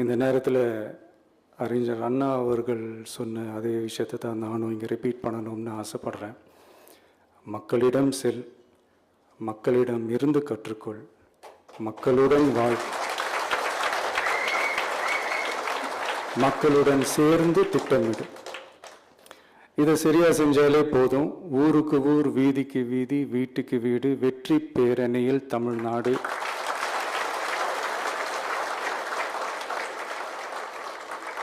இந்த நேரத்தில் அறிஞர் அண்ணா அவர்கள் சொன்ன அதே விஷயத்தை தான் நானும் இங்கே ரிப்பீட் பண்ணணும்னு ஆசைப்படுறேன். மக்களிடம் செல் மக்களிடம் இருந்து கற்றுக்கொள் மக்களுடன் வாழ். மக்களுடன் சேர்ந்து திட்டமிடு. இதை சரியாக செஞ்சாலே போதும். ஊருக்கு ஊர் வீதிக்கு வீதி வீட்டுக்கு வீடு வெற்றி பேரணியில் தமிழ்நாடு.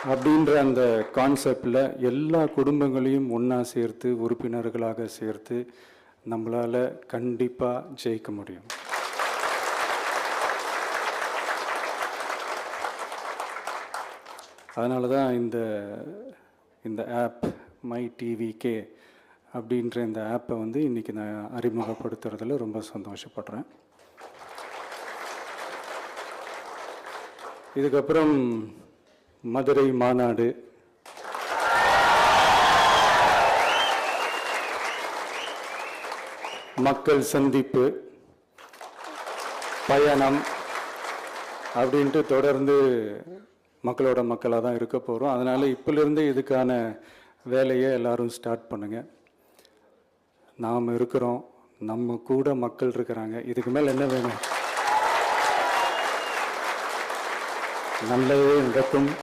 அப்படின்ற அந்த கான்செப்டில் எல்லா குடும்பங்களையும் ஒன்றா சேர்த்து உறுப்பினர்களாக சேர்த்து நம்மளால் கண்டிப்பாக ஜெயிக்க முடியும். அதனால தான் இந்த இந்த ஆப் மை டிவிகே அப்படின்ற இந்த ஆப்பை வந்து இன்றைக்கி நான் அறிமுகப்படுத்துறதுல ரொம்ப சந்தோஷப்படுறேன். இதுக்கப்புறம் மதுரை மாநாடு. மக்கள் சந்திப்பு பயணம் அப்படின்ட்டு தொடர்ந்து மக்களோட மக்களாக தான் இருக்க போகிறோம் அதனால் இப்போலேருந்து இதுக்கான வேலையை எல்லோரும் ஸ்டார்ட் பண்ணுங்கள் நாம் இருக்கிறோம். நம்ம கூட மக்கள் இருக்கிறாங்க. இதுக்கு மேலே என்ன வேணும்? நல்லதே நடக்கும்.